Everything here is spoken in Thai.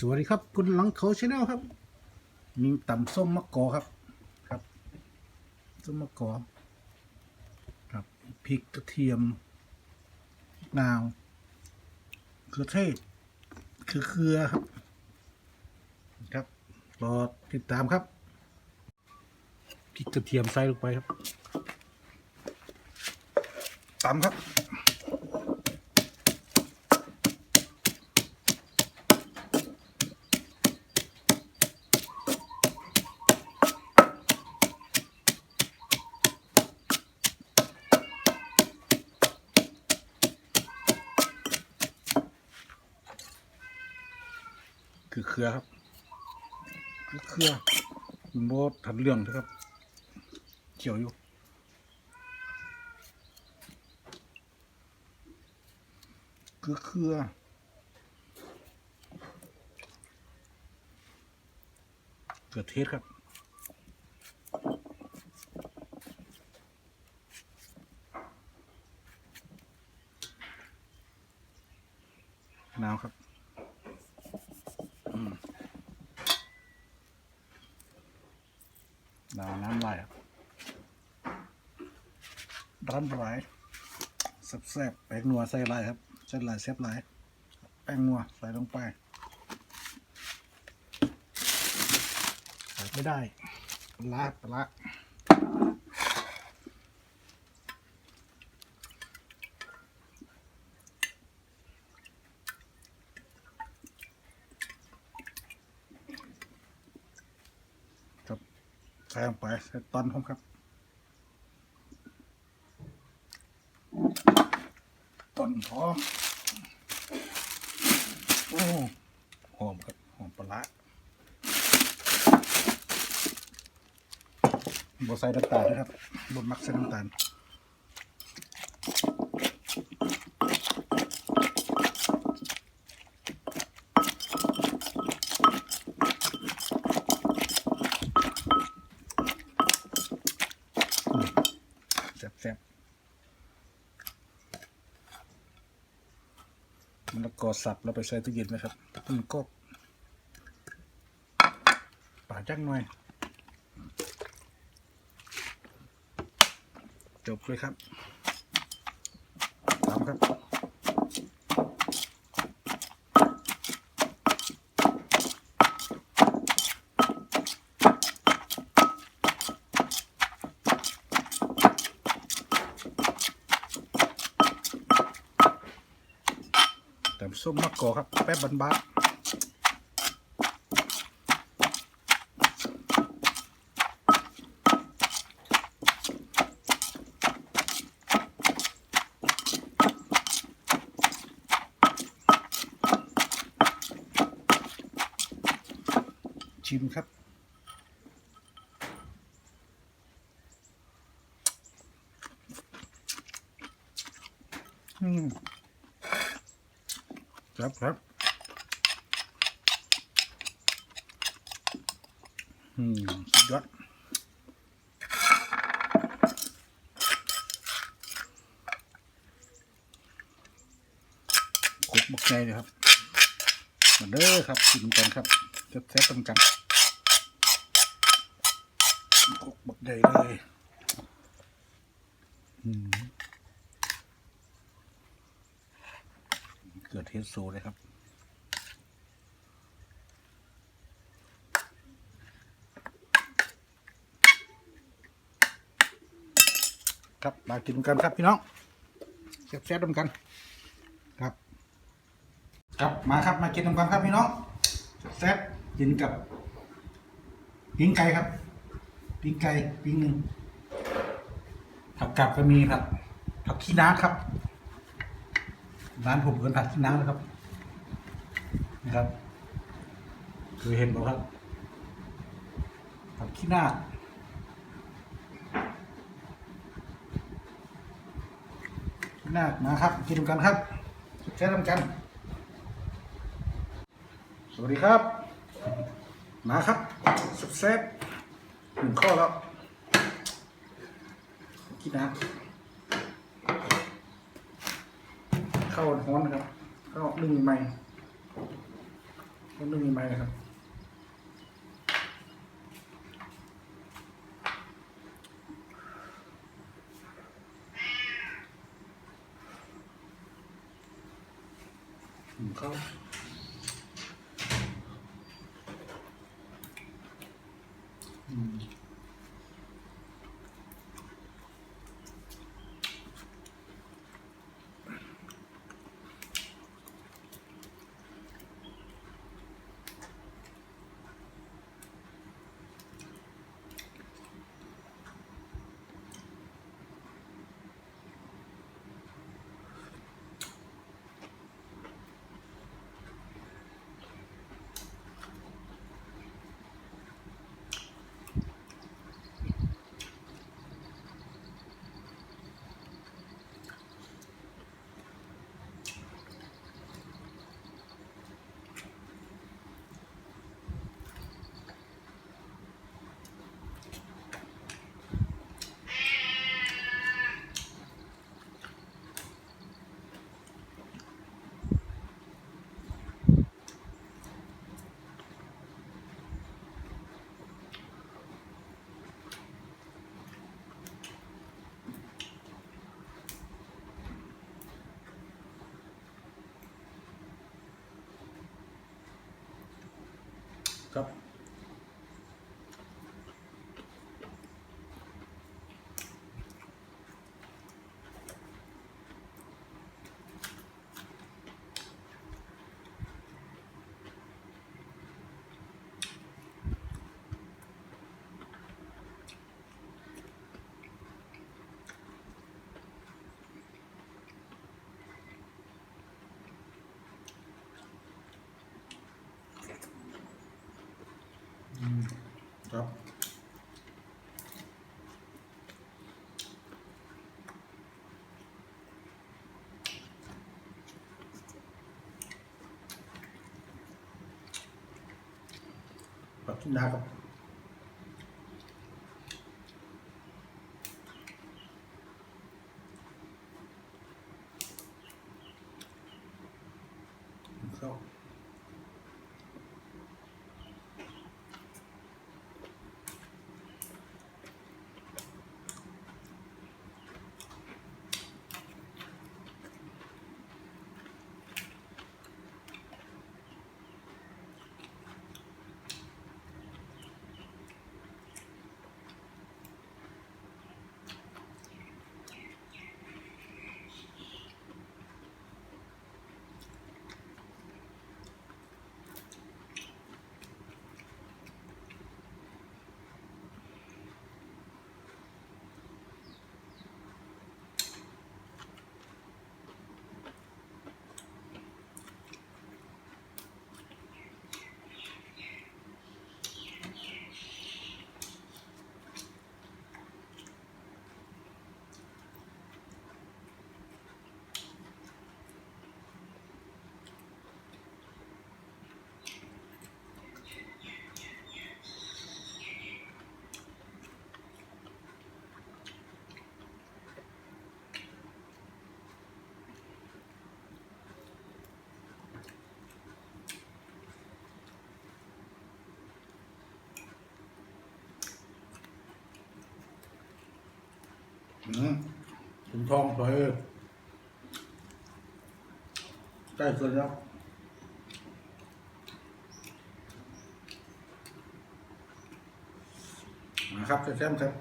สวัสดีครับ คุณหลังเขาชาแนลครับ มีตำส้มมะกอครับ ครับ ส้มมะกอครับพริกกระเทียมนาวเกลือเทศคือเกลือครับ ครับรอติดตามครับพริกกระเทียมใส่ลงไปครับตำครับ คือเครือครับ คือเครือมันโบทันเรื่องนะครับ เขียวอยู่คือเครือเกิดเทศครับ นาวครับ ดาวน้ำไหลร้อนไหลแซ่บๆแป้งนัวใส่ลายครับใส่ลายแซ่บลายแป้งนัวใส่ลงไปใส่ไม่ได้ละละร้าครับใส่ลงไปใส่ตอนผมครับต้นหอมโอ้หอมครับหอมปลาร้าบใส่น้ำตาลนะครับบมักใส่น้ำตาลอืมแซ่บๆ มันแล้วก็ สับเราไปใส่ตู้เย็นนะครับมันก็ป่าจักหน่อย จบเลยครับตามครับ ส้มมะกอกครับ แป๊บบันๆชิมครับ อืม ครับครับอืมสุดยอดคุกบักไงเลยครับมาเด้อครับกินกันครับแซ่บๆตรงกันคุกบักใหญ่เลยอืม เกิดเทสโซเลยครับ ครับมากินกันครับพี่น้องแซ่บๆด้วยกัน ครับ ครับมาครับมากินกันครับพี่น้องแซ่บกินกับปิ้งไก่ครับปิ้งไก่ปิ้งหนึ่งผักกับก็มีครับผักขี้น้าครับ ร้านผมเป็นผักขี้น้านะครับนะครับเคยเห็นไหมครับผักขี้หน้าหน้ามาครับกินกันครับแช่น้ำกัน สวัสดีครับ มาครับแซ่บๆหนึ่งข้อแล้วกินนะ ข้าฮ้อนนะครับข้านึ่งใหม่มันไม่มีไม้นะครับ เข้า ครับ ครับ ปัก ถึงท้องสวยเลยใกล้เสร็จแล้วนะครับแซมครับ